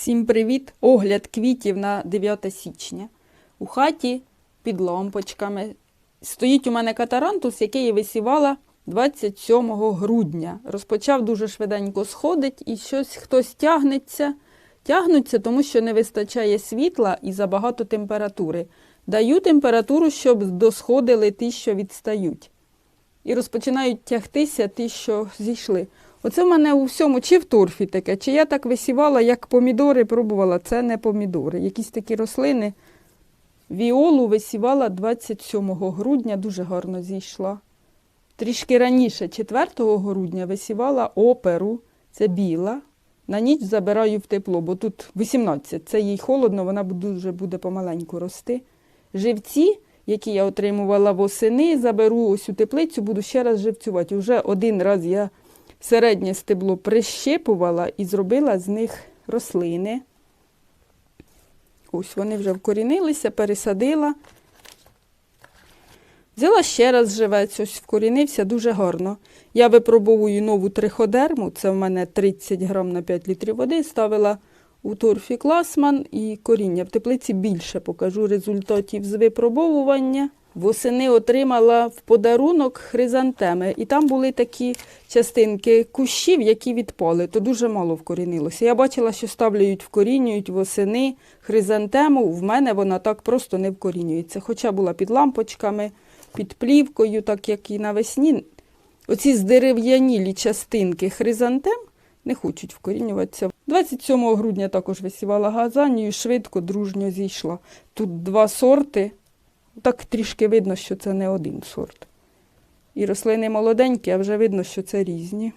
Всім привіт! Огляд квітів на 9 січня. У хаті під лампочками стоїть у мене катарантус, який я висівала 27 грудня. Розпочав дуже швиденько сходить і щось хтось тягнеться. Тягнуться, тому що не вистачає світла і забагато температури. Даю температуру, щоб досходили ті, що відстають. І розпочинають тягтися ті, що зійшли. Оце в мене у всьому, чи в торфі таке, чи я так висівала, як помідори пробувала. Це не помідори. Якісь такі рослини. Віолу висівала 27 грудня, дуже гарно зійшла. Трішки раніше, 4 грудня, висівала оперу, це біла. На ніч забираю в тепло, бо тут 18, це їй холодно, вона дуже буде помаленьку рости. Живці, які я отримувала восени, заберу ось у теплицю, буду ще раз живцювати. Уже один раз я середнє стебло прищипувала і зробила з них рослини. Ось вони вже вкорінилися, пересадила. Взяла ще раз живець, ось вкорінився дуже гарно. Я випробовую нову триходерму, це в мене 30 грам на 5 літрів води. Ставила у торфі класман і коріння. В теплиці більше покажу результатів з випробовування. Восени отримала в подарунок хризантеми, і там були такі частинки кущів, які відпали, то дуже мало вкорінилося. Я бачила, що ставлюють, вкорінюють восени хризантему. В мене вона так просто не вкорінюється. Хоча була під лампочками, під плівкою, так як і навесні. Оці здерев'янілі частинки хризантем не хочуть вкорінюватися. 27 грудня також висівала газанію, швидко, дружньо зійшла. Тут два сорти. Так трішки видно, що це не один сорт. І рослини молоденькі, а вже видно, що це різні.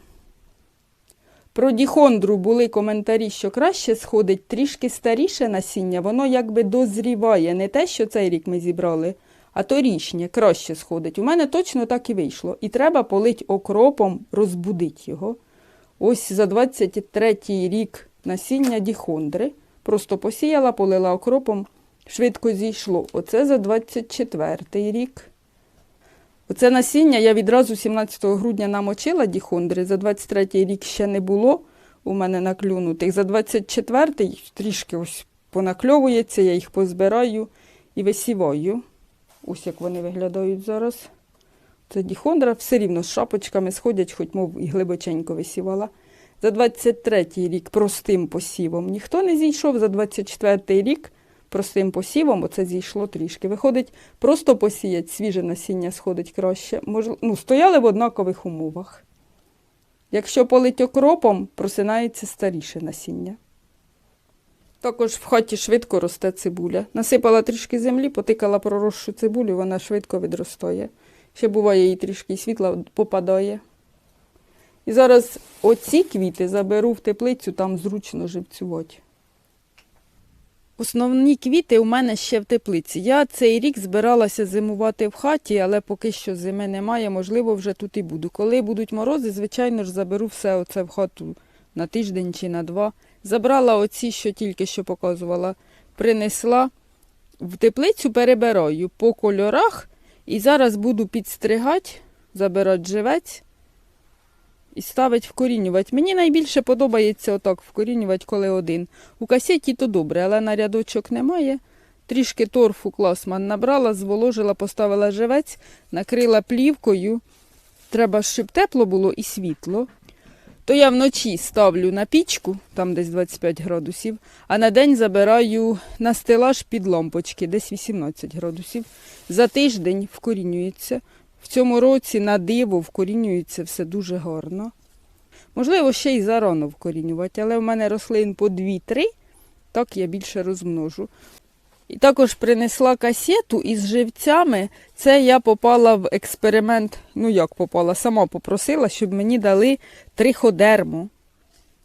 Про діхондру були коментарі, що краще сходить трішки старіше насіння, воно якби дозріває. Не те, що цей рік ми зібрали, а торішнє краще сходить. У мене точно так і вийшло. І треба полить окропом, розбудити його. Ось за 23-й рік насіння діхондри. Просто посіяла, полила окропом, швидко зійшло. Оце за 24-й рік. Оце насіння я відразу 17 грудня намочила діхондри. За 23-й рік ще не було у мене наклюнутих. За 24-й трішки ось понакльовується, я їх позбираю і висіваю. Ось як вони виглядають зараз. Це діхондра все рівно з шапочками сходять, хоч мов і глибоченько висівала. За 23-й рік простим посівом ніхто не зійшов. За 24-й рік простим посівом оце зійшло трішки. Виходить, просто посіять, свіже насіння сходить краще. Мож... Ну, стояли в однакових умовах. Якщо полить окропом, просинається старіше насіння. Також в хаті швидко росте цибуля. Насипала трішки землі, потикала проросшу цибулю, вона швидко відростає. Ще буває, їй трішки світла попадає. І зараз оці квіти заберу в теплицю, там зручно живцювати. Основні квіти у мене ще в теплиці. Я цей рік збиралася зимувати в хаті, але поки що зими немає, можливо, вже тут і буду. Коли будуть морози, звичайно ж, заберу все оце в хату на тиждень чи на два. Забрала оці, що тільки що показувала, принесла в теплицю, перебираю по кольорах. І зараз буду підстригати, забирати живець і ставити вкорінювати. Мені найбільше подобається отак вкорінювати, коли один. У касеті то добре, але на рядочок немає. Трішки торфу класман набрала, зволожила, поставила живець, накрила плівкою. Треба, щоб тепло було і світло. То я вночі ставлю на пічку, там десь 25 градусів, а на день забираю на стелаж під лампочки, десь 18 градусів. За тиждень вкорінюється. В цьому році на диво вкорінюється все дуже гарно. Можливо, ще й зарано вкорінювати, але в мене рослин по 2-3, так я більше розмножу. І також принесла касету із живцями. Це я попала в експеримент. Ну як попала, сама попросила, щоб мені дали триходерму.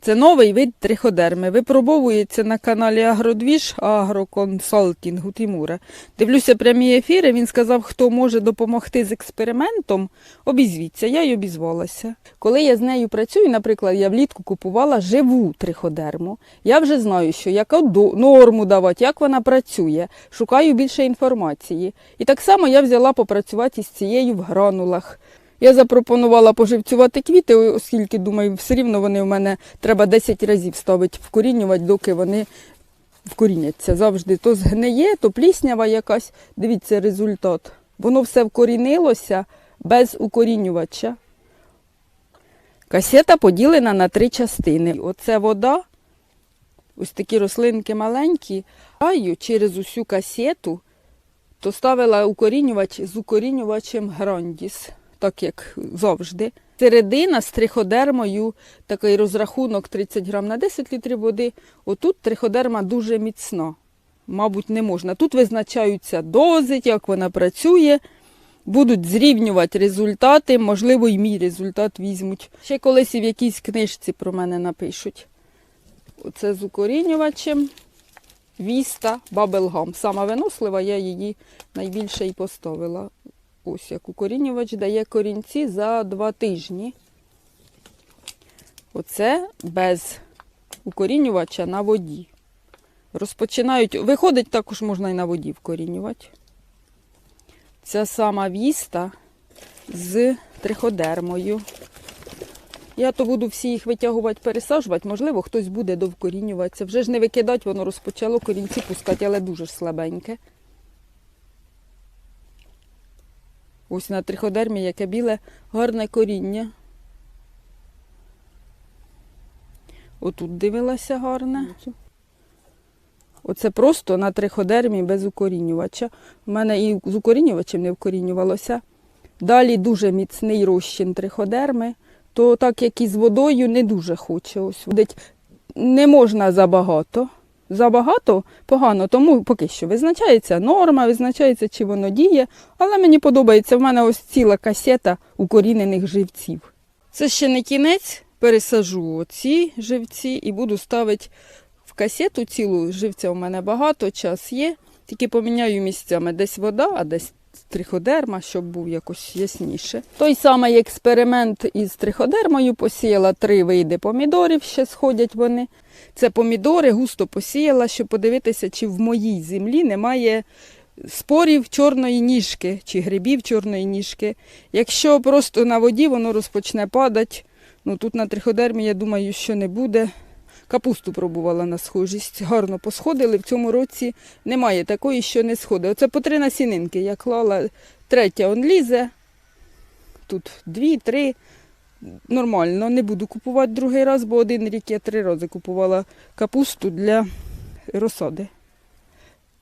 Це новий вид триходерми. Випробовується на каналі Агродвіж Агроконсалтінгу Тимура. Дивлюся прямі ефіри. Він сказав, хто може допомогти з експериментом, обізвіться. Я й обізвалася. Коли я з нею працюю, наприклад, я влітку купувала живу триходерму. Я вже знаю, що яку норму давати, як вона працює. Шукаю більше інформації. І так само я взяла попрацювати із цією в гранулах. Я запропонувала поживцювати квіти, оскільки, думаю, все рівно вони в мене треба 10 разів ставити вкорінювати, доки вони вкоріняться. Завжди то згниє, то пліснява якась. Дивіться результат. Воно все вкорінилося без укорінювача. Касета поділена на три частини. Оце вода, ось такі рослинки маленькі, аю через усю касету, то ставила укорінювач з укорінювачем Грандіс, так як завжди. Середина з триходермою, такий розрахунок 30 грам на 10 літрів води. Отут триходерма дуже міцна. Мабуть, не можна. Тут визначаються дози, як вона працює. Будуть зрівнювати результати, можливо, і мій результат візьмуть. Ще колись і в якійсь книжці про мене напишуть. Оце з укорінювачем. Віста Бабелгам. Сама винослива, я її найбільше і поставила. Ось як укорінювач дає корінці за два тижні. Оце без укорінювача на воді. Розпочинають. Виходить, також можна і на воді вкорінювати. Ця сама віста з триходермою. Я то буду всі їх витягувати, пересаджувати. Можливо, хтось буде довкорінюватися. Вже ж не викидати, воно розпочало корінці пускати, але дуже слабеньке. Ось на триходермі яке біле, гарне коріння. Отут дивилася гарне. Оце просто на триходермі без укорінювача. У мене і з укорінювачем не вкорінювалося. Далі дуже міцний розчин триходерми, то так як і з водою не дуже хоче. Ось не можна забагато. Забагато погано, тому поки що визначається норма, визначається, чи воно діє. Але мені подобається, в мене ось ціла касета укорінених живців. Це ще не кінець, пересажу оці живці і буду ставити в касету цілу. Живця у мене багато, час є. Тільки поміняю місцями десь вода, а десь триходерма, щоб був якось ясніше. Той самий експеримент із триходермою посіяла три види помідорів, ще сходять вони. Це помідори густо посіяла, щоб подивитися, чи в моїй землі немає спорів чорної ніжки чи грибів чорної ніжки. Якщо просто на воді воно розпочне падати, ну тут на триходермі, я думаю, що не буде. Капусту пробувала на схожість. Гарно посходили. В цьому році немає такої, що не сходить. Оце по три насінинки я клала. Третя он лізе. Тут дві, три. Нормально. Не буду купувати другий раз, бо один рік я три рази купувала капусту для розсади.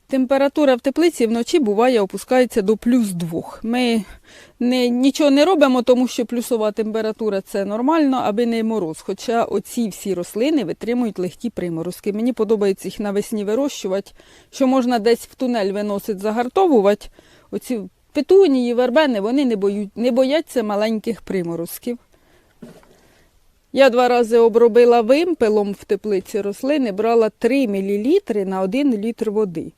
Температура в теплиці вночі буває опускається до плюс двох. Ми не, нічого не робимо, тому що плюсова температура це нормально, аби не мороз. Хоча оці всі рослини витримують легкі приморозки. Мені подобається їх навесні вирощувати, що можна десь в тунель виносити, загартовувати. Оці петунії, вербени, вони не, боють, не бояться маленьких приморозків. Я два рази обробила вимпелом в теплиці рослини, брала 3 мл на 1 літр води.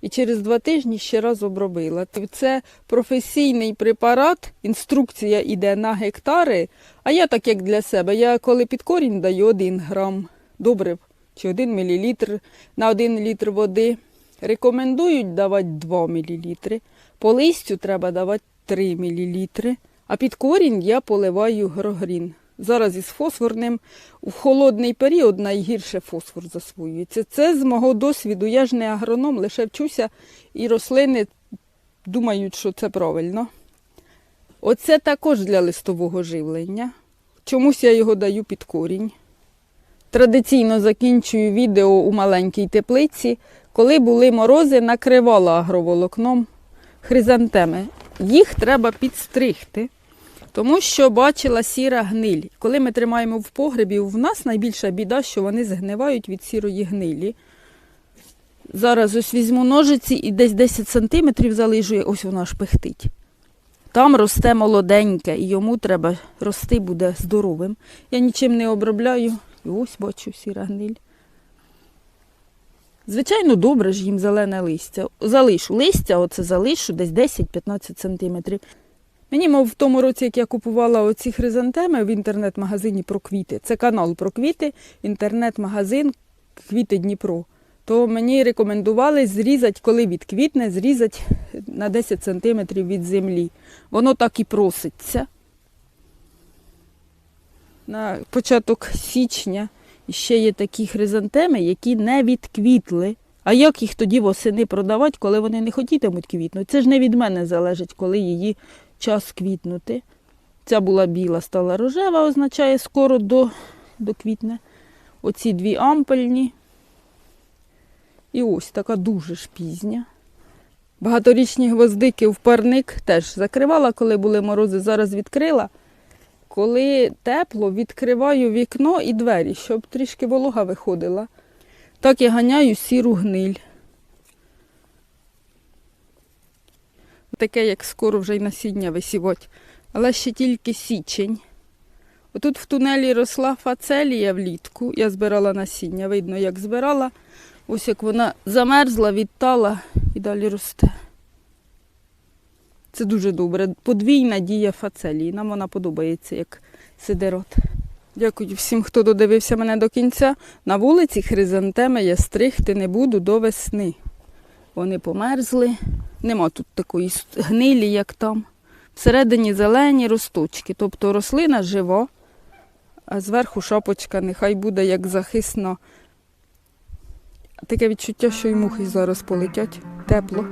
І через два тижні ще раз обробила. Це професійний препарат, інструкція йде на гектари. А я так як для себе, я коли під корінь даю 1 грам добрив чи 1 мл на 1 літр води. Рекомендують давати 2 мл. По листю треба давати 3 мл. А під корінь я поливаю грогрін. Зараз із фосфорним у холодний період найгірше фосфор засвоюється. Це з мого досвіду. Я ж не агроном, лише вчуся, і рослини думають, що це правильно. Оце також для листового живлення. Чомусь я його даю під корінь. Традиційно закінчую відео у маленькій теплиці. Коли були морози, накривала агроволокном хризантеми. Їх треба підстригти. Тому що бачила сіра гниль. Коли ми тримаємо в погребі, в нас найбільша біда, що вони згнивають від сірої гнилі. Зараз ось візьму ножиці і десь 10 сантиметрів залижу, ось воно аж пихтить. Там росте молоденьке, і йому треба рости буде здоровим. Я нічим не обробляю. І ось бачу сіра гниль. Звичайно, добре ж їм зелене листя. Залишу листя, оце залишу десь 10-15 сантиметрів. Мені, мов в тому році, як я купувала оці хризантеми в інтернет-магазині про квіти. Це канал про квіти, інтернет-магазин Квіти Дніпро. То мені рекомендували зрізати, коли відквітне, зрізати на 10 см від землі. Воно так і проситься. на початок січня ще є такі хризантеми, які не відквітли. А як їх тоді восени продавати, коли вони не хотітимуть квітнути? Це ж не від мене залежить, коли її час квітнути. Ця була біла, стала рожева, означає скоро до, до квітне. Оці дві ампельні. І ось така дуже ж пізня. Багаторічні гвоздики в парник теж закривала, коли були морози, зараз відкрила. Коли тепло, відкриваю вікно і двері, щоб трішки волога виходила. Так я ганяю сіру гниль. Таке, як скоро вже й насіння висівать. Але ще тільки січень. Отут в тунелі росла фацелія влітку. Я збирала насіння. Видно, як збирала. Ось як вона замерзла, відтала і далі росте. Це дуже добре. Подвійна дія фацелії. Нам вона подобається як сидерот. Дякую всім, хто додивився мене до кінця. На вулиці хризантеми я стригти не буду до весни. Вони померзли. Нема тут такої гнилі, як там. Всередині зелені росточки. Тобто рослина жива, а зверху шапочка нехай буде як захисно. Таке відчуття, що й мухи зараз полетять. Тепло.